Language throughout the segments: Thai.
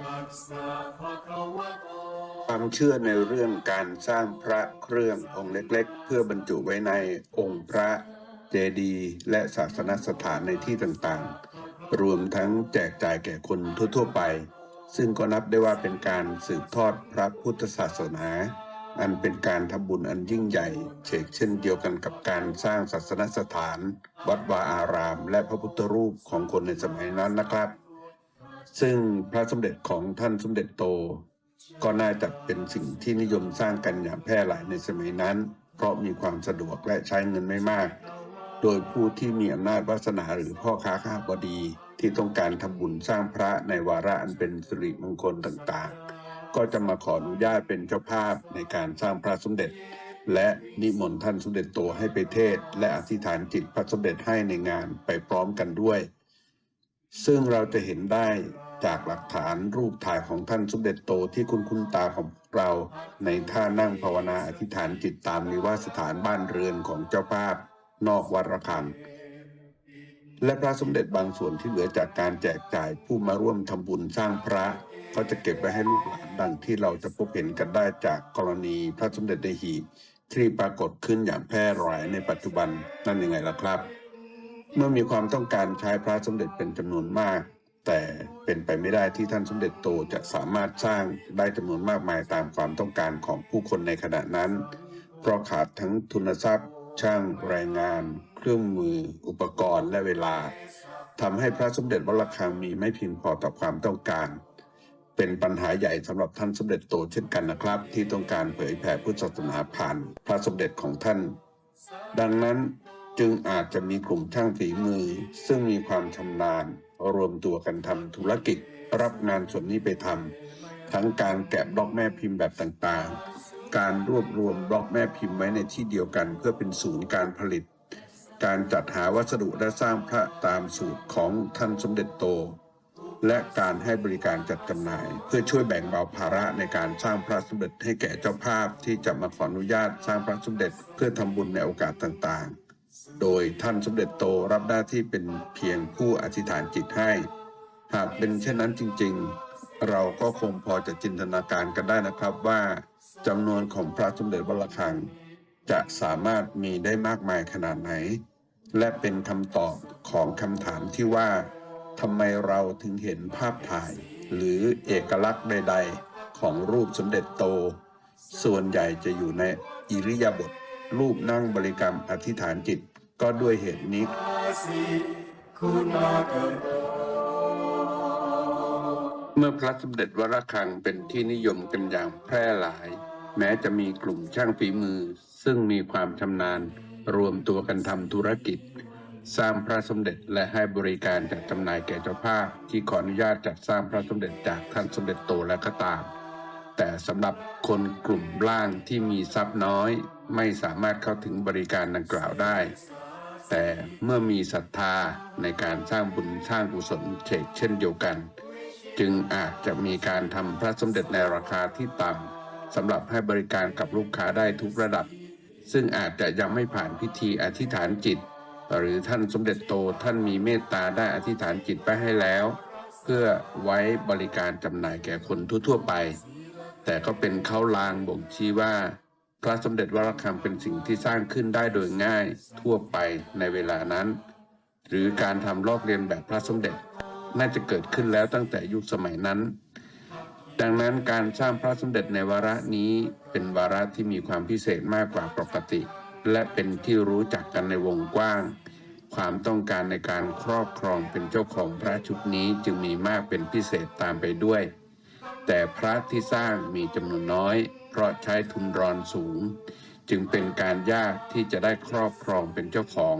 ควะโตความเชื่อในเรื่องการสร้างพระเครื่ององค์เล็กๆ เพื่อบรรจุไว้ในองค์พระเจดีย์และศาสนสถานในที่ต่างๆ รวมทั้งแจกจ่ายแก่คนทั่วๆไป ซึ่งก็นับได้ว่าเป็นการสืบทอดพระพุทธศาสนา อันเป็นการทำบุญอันยิ่งใหญ่เชกเช่นเดียวกันกับการสร้างศาสนสถาน วัดวาอาราม และพระพุทธรูปของคนในสมัยนั้นนะครับ ซึ่งพระสมเด็จของท่านสมเด็จโต ก็น่าจะเป็นสิ่งที่นิยมสร้างกันอย่างแพร่หลายในสมัยนั้น เพราะมีความสะดวกและใช้เงินไม่มาก โดยผู้ที่มีอำนาจวาสนาหรือพ่อค้าข้าบดีที่ต้องการทำบุญสร้างพระในวาระอันเป็นสิริมงคลต่างๆ ก็จะมาขออนุญาตเป็นเจ้าภาพในการสร้างพระสมเด็จ และนิมนต์ท่านสมเด็จโตให้ไปเทศ และอธิษฐานจิตพระสมเด็จให้ในงานไปพร้อมกันด้วย ซึ่งเราจะเห็นได้จากหลักฐานรูปถ่ายของท่านสมเด็จโตที่คุณคุณตาของเราในท่านั่งภาวนาอธิษฐานจิตตามนิวาสถานบ้านเรือนของเจ้าภาพนอกวัดระฆังและพระสมเด็จบางส่วนที่เหลือจากการแจกจ่ายผู้มาร่วมทำบุญสร้างพระก็จะเก็บไว้ให้ลูกหลานดังที่เราจะพบเห็นกันได้จากกรณีพระสมเด็จในหีที่ปรากฏขึ้นอย่างแพร่หลายในปัจจุบันนั่นยังไงล่ะครับ เมื่อมีความต้องการใช้พระสมเด็จเป็นจำนวนมาก แต่เป็นไปไม่ได้ที่ท่านสมเด็จโตจะสามารถสร้างได้จำนวนมากมายตามความต้องการของผู้คนในขณะนั้น เพราะขาดทั้งทุนทรัพย์ ช่างแรงงาน เครื่องมือ อุปกรณ์และเวลาทำให้พระสมเด็จวัดระฆังมีไม่เพียงพอต่อความต้องการ เป็นปัญหาใหญ่สำหรับท่านสมเด็จโตเช่นกันนะครับ ที่ต้องการเผยแผ่พุทธศาสนาผ่านพระสมเด็จของท่าน ดังนั้น จึงอาจจะมีกลุ่มช่างฝีมือ ซึ่งมีความชำนาญ รวมตัวกันทำธุรกิจ รับงานส่วนนี้ไปทำทั้งการแกะบล็อกแม่พิมพ์แบบต่างๆ การรวบรวมบล็อกแม่พิมพ์ไว้ในที่เดียวกัน เพื่อเป็นศูนย์การผลิต การจัดหาวัสดุและสร้างพระตามสูตรของท่านสมเด็จโต และการให้บริการจัดจำหน่าย เพื่อช่วยแบ่งเบาภาระในการสร้างพระสมเด็จให้แก่เจ้าภาพที่จะมาขออนุญาตสร้างพระสมเด็จเพื่อทำบุญในโอกาสต่างๆ โดยท่านสมเด็จโตรับหน้าที่เป็นเพียงผู้อธิษฐานจิตให้ หากเป็นเช่นนั้นจริงๆ เราก็คงพอจะจินตนาการกันได้นะครับว่าจำนวนของพระสมเด็จวัดระฆัง จะสามารถมีได้มากมายขนาดไหน และเป็นคำตอบของคำถามที่ว่าทำไมเราถึงเห็นภาพถ่าย หรือเอกลักษณ์ใด ๆ ของรูปสมเด็จโต ส่วนใหญ่จะอยู่ในอิริยาบถรูปนั่งบริกรรมอธิษฐานจิต ก็ด้วยเหตุนี้ เมื่อพระสมเด็จวรคังเป็นที่นิยมกันอย่างแพร่หลาย แม้จะมีกลุ่มช่างฝีมือ ซึ่งมีความชำนาญรวมตัวกันทำธุรกิจ สร้างพระสมเด็จและให้บริการจัดจำหน่ายแก่เจ้าภาพ ที่ขออนุญาตจัดสร้างพระสมเด็จจากท่านสมเด็จโตและก็ตาม แต่สำหรับคนกลุ่มล่างที่มีทรัพย์น้อย ไม่สามารถเข้าถึงบริการดังกล่าวได้ แต่เมื่อมีศรัทธาในการสร้างบุญสร้างกุศลเชกเช่นเดียวกัน จึงอาจจะมีการทำพระสมเด็จในราคาที่ต่ำสำหรับให้บริการกับลูกค้าได้ทุกระดับ ซึ่งอาจจะยังไม่ผ่านพิธีอธิษฐานจิต หรือท่านสมเด็จโตท่านมีเมตตาได้อธิษฐานจิตไปให้แล้ว เพื่อไว้บริการจำหน่ายแก่คนทั่วๆไป แต่ก็เป็นเขาลางบ่งชี้ว่า พระสมเด็จวรคังเป็นสิ่งที่สร้างขึ้นได้โดยง่ายทั่วไปในเวลานั้น หรือการทำลอกเลียนแบบพระสมเด็จน่าจะเกิดขึ้นแล้วตั้งแต่ยุคสมัยนั้น ดังนั้นการสร้างพระสมเด็จในวาระนี้เป็นวาระที่มีความพิเศษมากกว่าปกติ และเป็นที่รู้จักกันในวงกว้าง ความต้องการในการครอบครองเป็นเจ้าของพระชุดนี้จึงมีมากเป็นพิเศษตามไปด้วย แต่พระที่สร้างมีจำนวนน้อย เพราะใช้ทุนรอนสูง จึงเป็นการยากที่จะได้ครอบครองเป็นเจ้าของ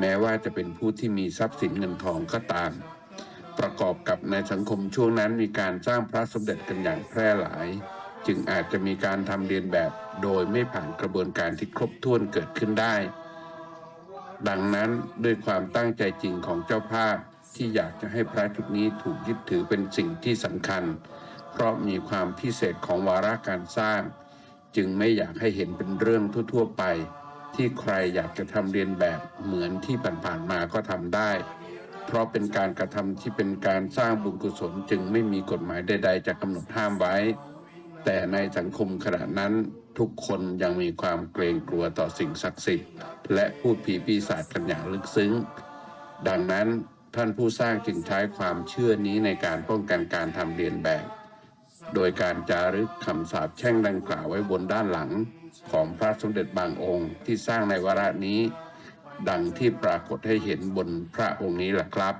แม้ว่าจะเป็นผู้ที่มีทรัพย์สินเงินทองก็ตาม ประกอบกับในสังคมช่วงนั้นมีการสร้างพระสมเด็จกันอย่างแพร่หลาย จึงอาจจะมีการทำเรียนแบบโดยไม่ผ่านกระบวนการที่ครบถ้วนเกิดขึ้นได้ ดังนั้นด้วยความตั้งใจจริงของเจ้าภาพ ที่อยากจะให้พระชุดนี้ถูกยึดถือเป็นสิ่งที่สำคัญ เพราะมีความพิเศษของวาระการสร้าง จึงไม่อยากให้เห็นเป็นเรื่องทั่ว ๆ ไป ที่ใครอยากจะทำเรียนแบบเหมือนที่ผ่านๆมาก็ทำได้ เพราะเป็นการกระทำที่เป็นการสร้างบุญกุศลจึงไม่มีกฎหมายใด ๆ จะกำหนดห้ามไว้ แต่ในสังคมขณะนั้นทุกคนยังมีความเกรงกลัวต่อสิ่งศักดิ์สิทธิ์ และพูดผีปีศาจกันอย่างลึกซึ้ง ดังนั้น ท่านผู้สร้างจึงใช้ความเชื่อนี้ในการป้องกันการทำเรียนแบบ โดยการจารึกคำสาปแช่งดังกล่าวไว้บนด้านหลังของพระสมเด็จบางองค์ที่สร้างในวาระนี้ ดังที่ปรากฏให้เห็นบนพระองค์นี้แหละครับ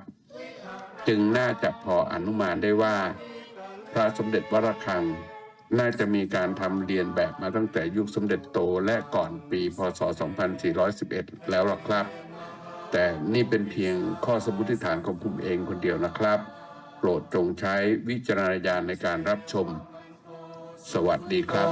จึงน่าจะพออนุมานได้ว่า พระสมเด็จวรคัง น่าจะมีการทำเรียนแบบมาตั้งแต่ยุคสมเด็จโตและก่อนปี พศ 2411 แล้วล่ะครับ แต่นี่เป็นเพียงข้อสมมติฐานของผมเองคนเดียวนะครับ โปรดจงใช้วิจารณญาณในการรับชม สวัสดีครับ